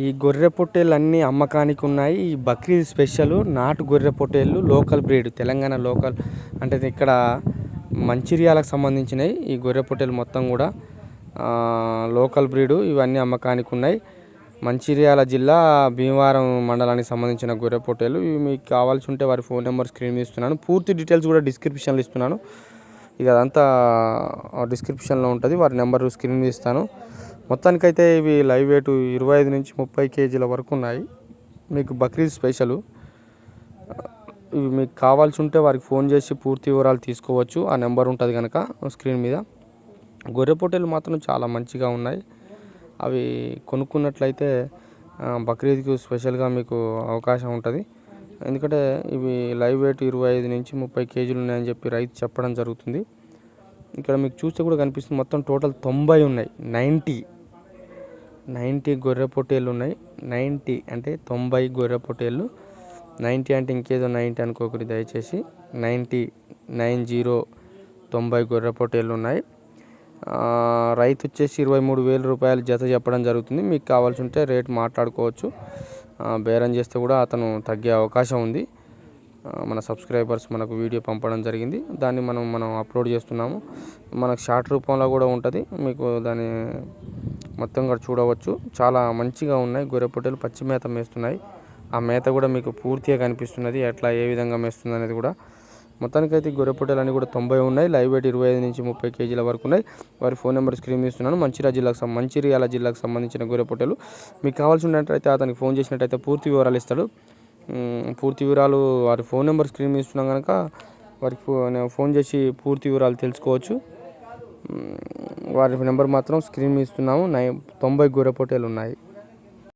ఈ గొర్రె పొట్టేళ్ళు అన్నీ అమ్మకానికి ఉన్నాయి ఈ బక్రీద్ స్పెషల్ నాటు గొర్రె పొట్టేళ్ళు లోకల్ బ్రీడ్ తెలంగాణ లోకల్ అంటే ఇక్కడ మంచిర్యాలకు సంబంధించినవి. ఈ గొర్రె పొట్టేలు మొత్తం కూడా లోకల్ బ్రీడు ఇవన్నీ అమ్మకానికి ఉన్నాయి మంచిర్యాల జిల్లా భీమవరం మండలానికి సంబంధించిన గొర్రె పొట్టేలు. ఇవి మీకు కావాల్సి ఉంటే వారి ఫోన్ నెంబర్ స్క్రీన్ మీద ఇస్తున్నాను పూర్తి డీటెయిల్స్ కూడా డిస్క్రిప్షన్లో ఇస్తున్నాను. ఇక అదంతా డిస్క్రిప్షన్లో ఉంటుంది. వారి నెంబర్ స్క్రీన్ మీద ఇస్తాను మొత్తానికైతే ఇవి లైవ్ వెయిట్ ఇరవై ఐదు నుంచి ముప్పై కేజీల వరకు ఉన్నాయి. మీకు బక్రీద్ స్పెషల్. ఇవి మీకు కావాల్సి ఉంటే వారికి ఫోన్ చేసి పూర్తి వివరాలు తీసుకోవచ్చు. ఆ నెంబర్ ఉంటుంది కనుక స్క్రీన్ మీద. గొర్రె పొట్టేలు మాత్రం చాలా మంచిగా ఉన్నాయి. అవి కొనుక్కున్నట్లయితే బక్రీద్కి స్పెషల్గా మీకు అవకాశం ఉంటుంది. ఎందుకంటే ఇవి లైవ్ వెయిట్ ఇరవై ఐదు నుంచి ముప్పై కేజీలు ఉన్నాయని చెప్పి రైతు చెప్పడం జరుగుతుంది. ఇక్కడ మీకు చూస్తే కూడా కనిపిస్తుంది మొత్తం టోటల్ తొంభై ఉన్నాయి. నైంటీ. నైంటీ గొర్రె పొట్టేళ్ళు ఉన్నాయి. నైంటీ అంటే తొంభై గొర్రె పొట్టేళ్ళు. నైంటీ అంటే ఇంకేదో నైంటీ అనుకోకూడదు దయచేసి. నైంటీ నైన్ జీరో తొంభై గొర్రె పొట్టేళ్ళు ఉన్నాయి. రైతు వచ్చేసి ఇరవై మూడు వేల రూపాయలు జత చెప్పడం జరుగుతుంది. మీకు కావాల్సి ఉంటే రేట్ మాట్లాడుకోవచ్చు. బేరం చేస్తే కూడా అతను తగ్గే అవకాశం ఉంది. మన సబ్స్క్రైబర్స్ మనకు వీడియో పంపడం జరిగింది. దాన్ని మనం మనం అప్లోడ్ చేస్తున్నాము. మనకు షార్ట్ రూపంలో కూడా ఉంటుంది. మీకు దాన్ని మొత్తం కూడా చూడవచ్చు. చాలా మంచిగా ఉన్నాయి. గొర్రె పొట్టెలు పచ్చి మేత మేస్తున్నాయి. ఆ మేత కూడా మీకు పూర్తిగా కనిపిస్తున్నది. ఎట్లా ఏ విధంగా మేస్తుంది అనేది కూడా. మొత్తానికైతే గొర్రె పొట్టెలు అన్నీ కూడా తొంభై ఉన్నాయి. లైవ్ వెయిట్ ఇరవై ఐదు నుంచి ముప్పై కేజీల వరకు ఉన్నాయి. వారి ఫోన్ నెంబర్ స్క్రీన్ ఇస్తున్నాను మంచిర్యాల జిల్లాకు మంచిర్యాల జిల్లాకు సంబంధించిన గొర్రె పొట్టెలు. మీకు కావాల్సినట్టయితే అతనికి ఫోన్ చేసినట్టయితే పూర్తి వివరాలు ఇస్తాడు. పూర్తి వివరాలు వారి ఫోన్ నెంబర్ స్క్రీన్ ఇస్తున్నాం కనుక వారికి ఫోన్ చేసి పూర్తి వివరాలు తెలుసుకోవచ్చు. వారి నెంబర్ మాత్రం స్క్రీన్ మీద ఇస్తున్నాము. నై తొంభై గొర్రె పొట్టేలు ఉన్నాయి